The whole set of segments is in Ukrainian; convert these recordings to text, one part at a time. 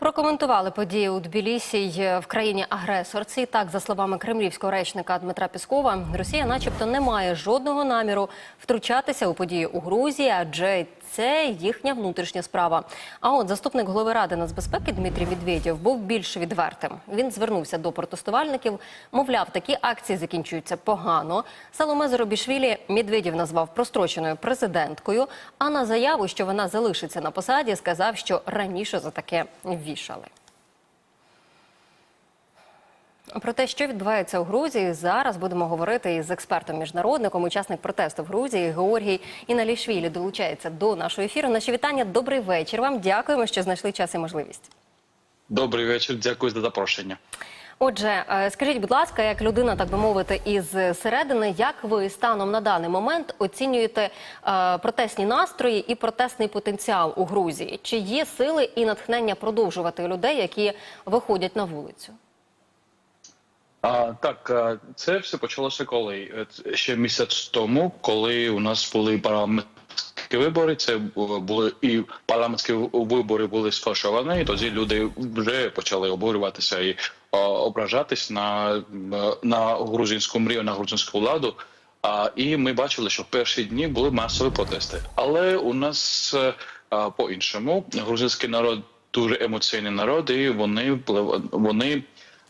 Прокоментували події у Тбілісі й в країні агресорці. Так, за словами кремлівського речника Дмитра Піскова, Росія, начебто, не має жодного наміру втручатися у події у Грузії, адже це їхня внутрішня справа. А от заступник голови ради нацбезпеки Дмитрій Медведєв був більш відвертим. Він звернувся до протестувальників. Мовляв, такі акції закінчуються погано. Саломе Зоробішвілі Медведєв назвав простроченою президенткою. А на заяву, що вона залишиться на посаді, сказав, що раніше за таке вішали. Про те, що відбувається у Грузії, зараз будемо говорити із експертом-міжнародником, учасник протесту в Грузії Георгій Іналішвілі долучається до нашого ефіру. Наші вітання. Добрий вечір. Вам дякуємо, що знайшли час і можливість. Добрий вечір, дякую за запрошення. Отже, е, скажіть, будь ласка, як людина, так би мовити, із середини, як ви станом на даний момент оцінюєте е, протестні настрої і протестний потенціал у Грузії? Чи є сили і натхнення продовжувати людей, які виходять на вулицю? А, так, це все почалося коли? Е, Ще місяць тому, коли у нас були парламентські вибори, це були і парламентські вибори були сфальшовані, і тоді люди вже почали обурюватися і ображатись на, на грузинську мрію, на грузинську владу. А, і ми бачили, що в перші дні були масові протести. Але у нас е, а, по-іншому грузинський народ дуже емоційний народ, і вони вони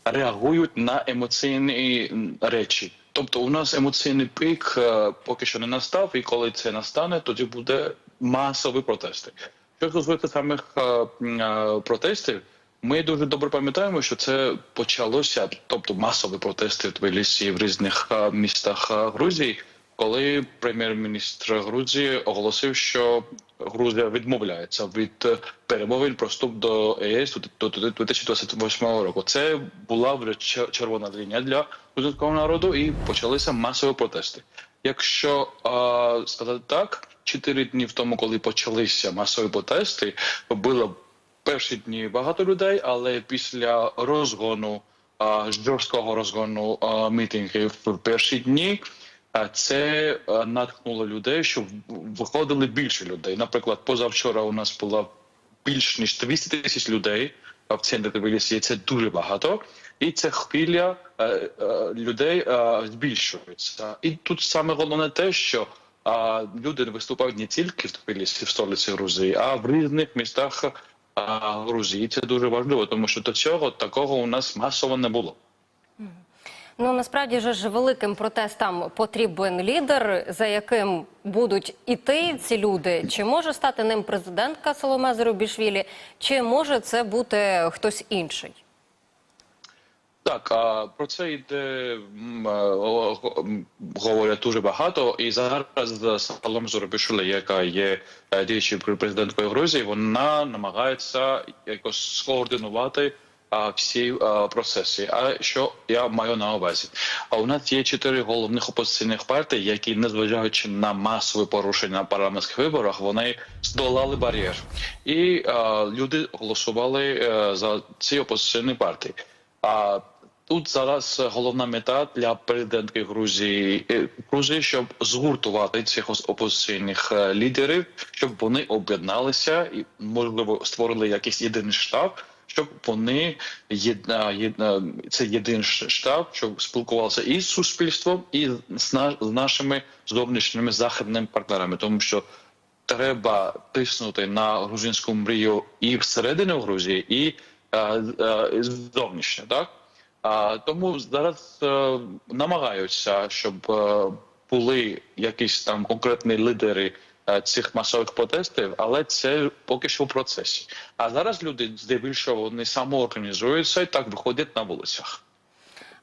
реагують на емоційні речі. Тобто, у нас емоційний пік е, поки що не настав, і коли це настане, тоді буде масові протести. Що стосується самих е, е, протестів, ми дуже добре пам'ятаємо, що це почалося, тобто масові протести в Тбілісі в різних е, містах е, Грузії, коли прем'єр-міністр Грузії оголосив, що Грузія відмовляється від е, перемовин про вступ до ЄС до 2028 року. Це була вже чер- червона лінія для грузинського народу, і почалися масові протести. Якщо е, сказати так, чотири дні в тому, коли почалися масові протести, було перші дні багато людей, але після розгону жорсткого розгону мітингів в перші дні. а, Це натхнуло людей, щоб виходили більше людей. Наприклад, позавчора у нас було більш ніж 200 тисяч людей в центрі Тбілісі. Це дуже багато, і ця хвиля е, е, людей збільшується. І тут саме головне те, що люди виступають не тільки в Тбілісі, в столиці Грузії, а в різних містах Грузії. Це дуже важливо, тому що до цього такого у нас масово не було. Ну насправді ж великим протестам потрібен лідер, за яким будуть іти ці люди. Чи може стати ним президентка Соломе Зарубішвілі, чи може це бути хтось інший? Так, а про це йде е, говорять дуже багато. І зараз Салом Зоробішвілі, яка є е, діючою президенткою Грузії, вона намагається якось скоординувати всі а, процеси. А що я маю на увазі? А у нас є чотири головних опозиційних партій, які, незважаючи на масові порушення на парламентських виборах, вони здолали бар'єр, і а, люди голосували е, за ці опозиційні партії. А тут зараз головна мета для президентки Грузії е, Грузії, щоб згуртувати цих опозиційних е, лідерів, щоб вони об'єдналися і можливо створили якийсь єдиний штаб. Щоб вони єдна, єдна це єдиний штаб, щоб спілкувалися і з суспільством, і з, на- з нашими зовнішніми західними партнерами, тому що треба тиснути на грузинську мрію і всередині Грузії, і е, зовнішньо, так а тому зараз е, намагаються, щоб е, були якісь там конкретні лідери е, цих масових протестів, але це поки що в процесі. А зараз люди здебільшого не самоорганізуються і так виходять на вулицях.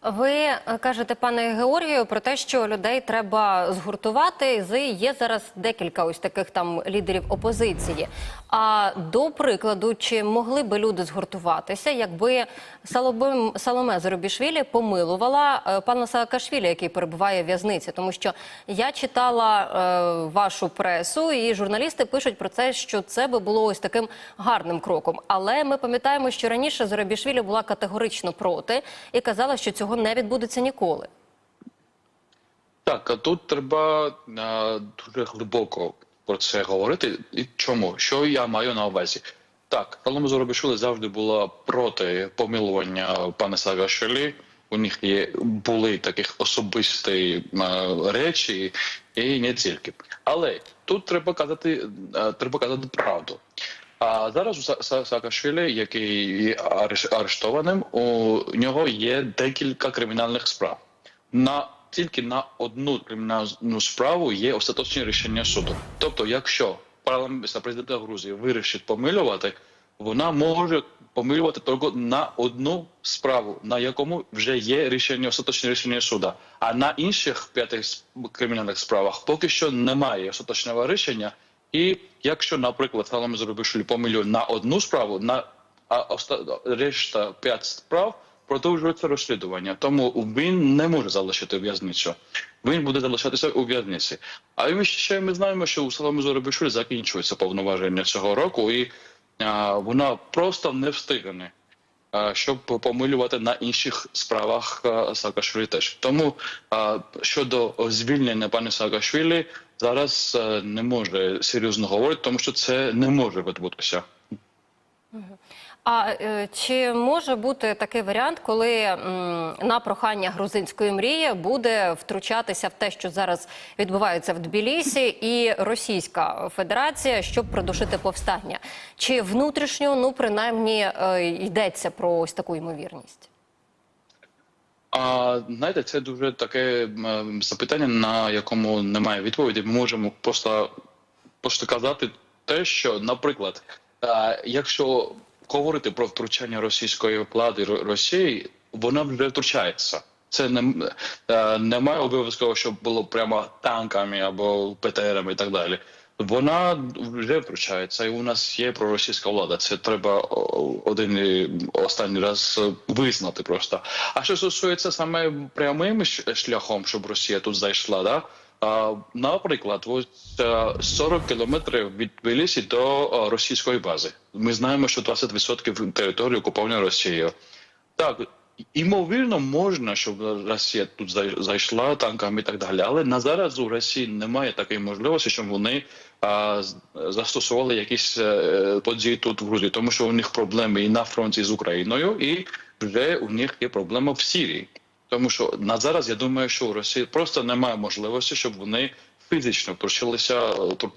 Ви е, кажете, пане Георгію, про те, що людей треба згуртувати. Є зараз декілька ось таких там лідерів опозиції. А до прикладу, чи могли би люди згуртуватися, якби Салобим Саломе Зоробішвілі помилувала е, пана Саакашвілі, який перебуває в в'язниці? Тому що я читала е, вашу пресу, і журналісти пишуть про це, що це би було ось таким гарним кроком. Але ми пам'ятаємо, що раніше Зоробішвілі була категорично проти і казала, що цього не відбудеться ніколи. Так, а тут треба е, дуже глибоко про це говорити. І чому? Що я маю на увазі? Так, Салома Зоробішвили завжди була проти помилування пана Саакашвілі. У них є були таких особисті е, речі, і не тільки. Але тут треба казати, е, треба казати правду. А зараз у Са- Са- Саакашвілі, який є арештованим, у нього є декілька кримінальних справ. На тільки на одну кримінальну справу є остаточне рішення суду. Тобто, якщо парламент президента Грузії вирішить помилювати, вона може помилювати тільки на одну справу, на якому вже є рішення остаточне рішення суду. А на інших п'яти с- кримінальних справах поки що немає остаточного рішення. І якщо, наприклад, Саломе Зоробишвілі помилює на одну справу, на а оста... решта п'ять справ продовжується розслідування. Тому він не може залишити в'язницю. Він буде залишатися у в'язниці. А ми ще ми знаємо, що у Саломи Зоробишвілі закінчується повноваження цього року, і а, вона просто не встигне. Щоб помилювати на інших справах Саакашвілі теж. Тому щодо звільнення пана Саакашвілі зараз не може серйозно говорити, тому що це не може відбутися. А е, чи може бути такий варіант, коли на прохання грузинської мрії буде втручатися в те, що зараз відбувається в Тбілісі, і Російська Федерація, щоб придушити повстання? Чи внутрішньо, ну принаймні, е, йдеться про ось таку ймовірність? А знаєте, це дуже таке запитання, на якому немає відповіді. Ми можемо просто, просто казати те, що, наприклад, якщо говорити про втручання російської влади Росії, вона вже втручається. Це не немає обов'язково, щоб було прямо танками або ПТРами і так далі. Вона вже втручається, і у нас є проросійська влада. Це треба один останній раз е, визнати просто. А що стосується саме прямим шляхом, щоб Росія тут зайшла, да? Наприклад, ось е, 40 кілометрів від Тбілісі до е, російської бази. Ми знаємо, що 20% території окуповано Росією. Так, імовірно, можна, щоб Росія тут зайшла танками і так далі. Але на зараз у Росії немає такої можливості, щоб вони а, застосували якісь е, події тут в Грузії, тому що у них проблеми і на фронті з Україною, і вже у них є проблема в Сирії. Тому що на зараз я думаю, що у Росії просто немає можливості, щоб вони фізично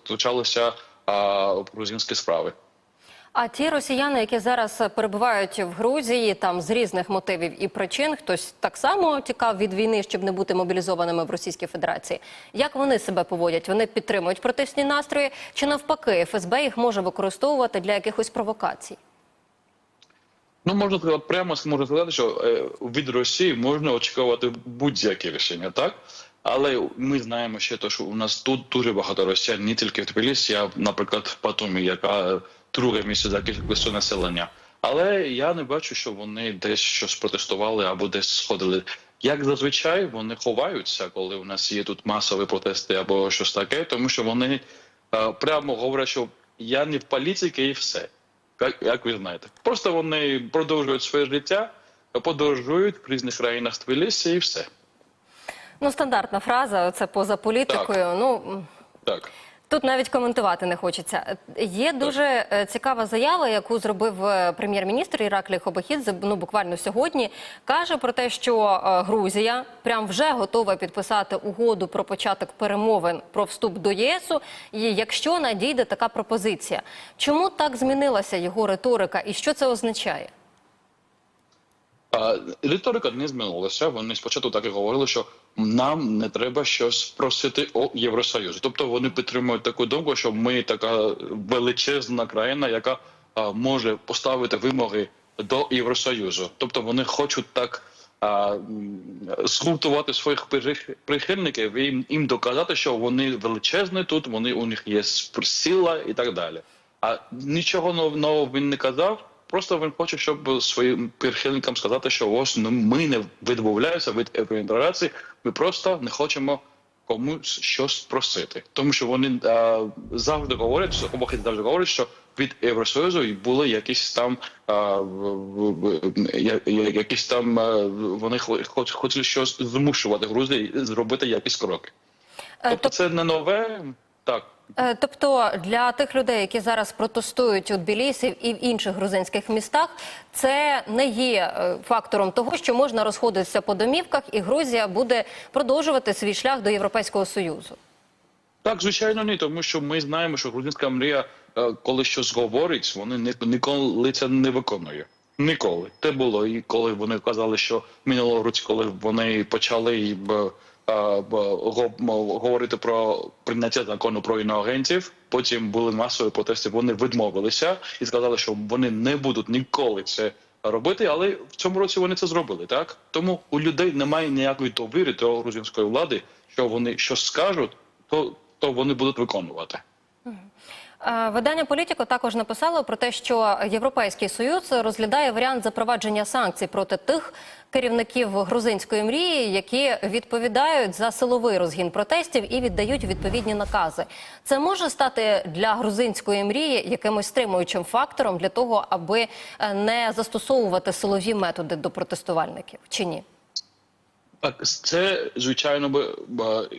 втручалися а, в грузинські справи. А ті росіяни, які зараз перебувають в Грузії, там з різних мотивів і причин, хтось так само тікав від війни, щоб не бути мобілізованими в Російській Федерації. Як вони себе поводять? Вони підтримують протестні настрої, чи навпаки, ФСБ їх може використовувати для якихось провокацій? Ну, можна сказати, прямо можна сказати, що е, від Росії можна очікувати будь-які рішення, так? Але ми знаємо ще те, що у нас тут дуже багато росіян, не тільки в Тбілісі, а, наприклад, в Батумі, яка друге місце за кількістю населення. Але я не бачу, що вони десь щось протестували або десь сходили. Як зазвичай вони ховаються, коли у нас є тут масові протести або щось таке, тому що вони е, прямо говорять, що я не в політиці і все. Як, як ви знаєте, просто вони продовжують своє життя, подорожують в різних країнах Тбілісі і все. Ну, стандартна фраза, це поза політикою. Ну Так. Тут навіть коментувати не хочеться. Є дуже е, цікава заява, яку зробив е, прем'єр-міністр Іраклій Хобахідзе, ну буквально сьогодні. Каже про те, що е, Грузія прям вже готова підписати угоду про початок перемовин про вступ до ЄСу, і якщо надійде така пропозиція. Чому так змінилася його риторика, і що це означає? Риторика не змінилася. Вони спочатку так і говорили, що нам не треба щось просити у Євросоюзу. Тобто вони підтримують таку думку, що ми така величезна країна, яка а, може поставити вимоги до Євросоюзу. Тобто вони хочуть так а, згуртувати своїх прихильників і їм, доказати, що вони величезні тут, вони у них є сила і так далі. А нічого нов- нового він не казав. Просто він хоче, щоб своїм прихильникам сказати, що ось ну, ми не відмовляємося від євроінтеграції, ми просто не хочемо комусь щось просити. Тому що вони а, завжди говорять, що обохід завжди говорять, що від Євросоюзу були якісь там а, я- якісь там а, вони хотіли щось змушувати Грузії зробити якісь кроки. Е, Тобто це не нове. Так, Е, Тобто для тих людей, які зараз протестують у Тбілісі і в інших грузинських містах, це не є е, фактором того, що можна розходитися по домівках, і Грузія буде продовжувати свій шлях до Європейського союзу. Так, звичайно, ні, тому що ми знаємо, що грузинська мрія, е, коли щось говорить, вони ні- ніколи це не виконує. Ніколи. Те було і коли вони казали, що минулого року, коли вони почали б, е, говорити про прийняття закону про іноагентів, потім були масові протести. Вони відмовилися і сказали, що вони не будуть ніколи це робити, але в цьому році вони це зробили. Так тому у людей немає ніякої довіри до грузинської влади, що вони щось скажуть, то, то вони будуть виконувати. Е, Видання Політіко також написало про те, що Європейський Союз розглядає варіант запровадження санкцій проти тих керівників грузинської мрії, які відповідають за силовий розгін протестів і віддають відповідні накази. Це може стати для грузинської мрії якимось стримуючим фактором для того, аби е, не застосовувати силові методи до протестувальників, чи ні? Так, це звичайно би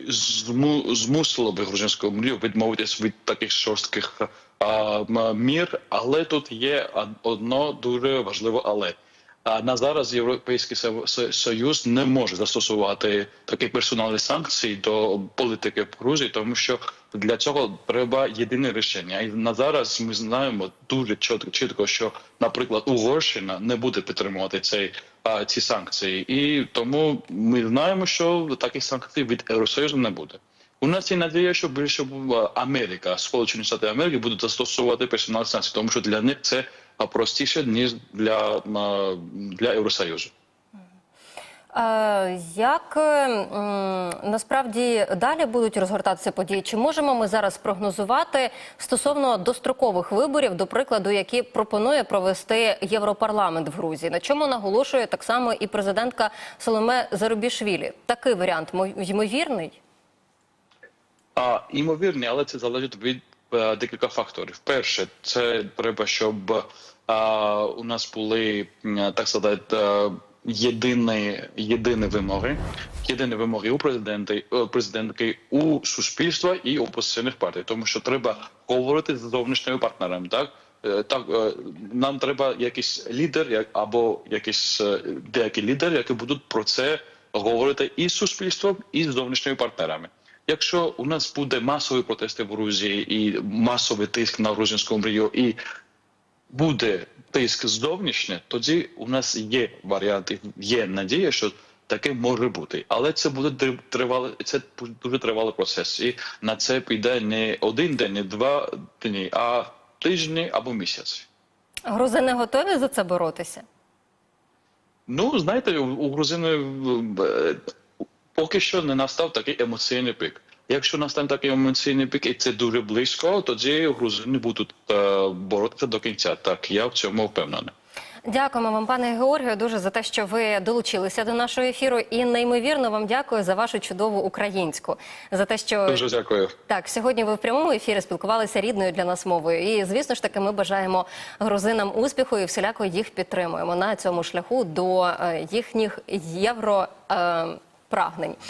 зму, змусило би грузинську мрію відмовитись від таких жорстких мір, але тут є од- одно дуже важливе але. А на зараз Європейський Со- Со- Союз не може застосувати такі персональні санкції до політики в Грузії, тому що для цього треба єдине рішення. І на зараз ми знаємо дуже чітко, чітко що, наприклад, Угорщина не буде підтримувати цей ці санкції, і тому ми знаємо, що таких санкцій від Євросоюзу не буде. У нас є надія, що більше Америка, Сполучені Штати Америки будуть застосовувати персональні санкції, тому що для них це простіше ніж для, для Євросоюзу. Як е, насправді далі будуть розгортатися події? Чи можемо ми зараз прогнозувати стосовно дострокових виборів, до прикладу, які пропонує провести Європарламент в Грузії? На чому наголошує так само і президентка Соломе Зарубішвілі? Такий варіант ймовірний? А імовірні, але це залежить від декілька факторів. Перше, це треба, щоб а, у нас були так сказати, е, єдині, єдині вимоги, єдині вимоги у президента, е, президентки, у суспільства і опозиційних партій, тому що треба говорити з зовнішніми партнерами. Так Е, так е, нам треба якийсь лідер, як або якийсь е, деякий лідер, які будуть про це говорити і з суспільством, і з зовнішніми партнерами. Якщо у нас буде масові протести в Грузії і масовий тиск на грузинську мрію, і буде тиск зовнішнє, тоді у нас є варіанти, є надія, що таке може бути. Але це буде тр- тривалий, це дуже тривалий процес. І на це піде не один день, не два дні, а тижні або місяць. Грузини готові за це боротися? Ну, знаєте, у, у грузини е, поки що не настав такий емоційний пік. Якщо настане такий емоційний пік, і це дуже близько, тоді грузини будуть е, боротися до кінця. Так, я в цьому впевнений. Дякуємо вам, пане Георгію, дуже за те, що ви долучилися до нашого ефіру. І неймовірно вам дякую за вашу чудову українську, за те, що Дуже дякую. Так, сьогодні ви в прямому ефірі спілкувалися рідною для нас мовою. І звісно ж таки, ми бажаємо грузинам успіху і всіляко їх підтримуємо на цьому шляху до е, їхніх євро. е, Прагнень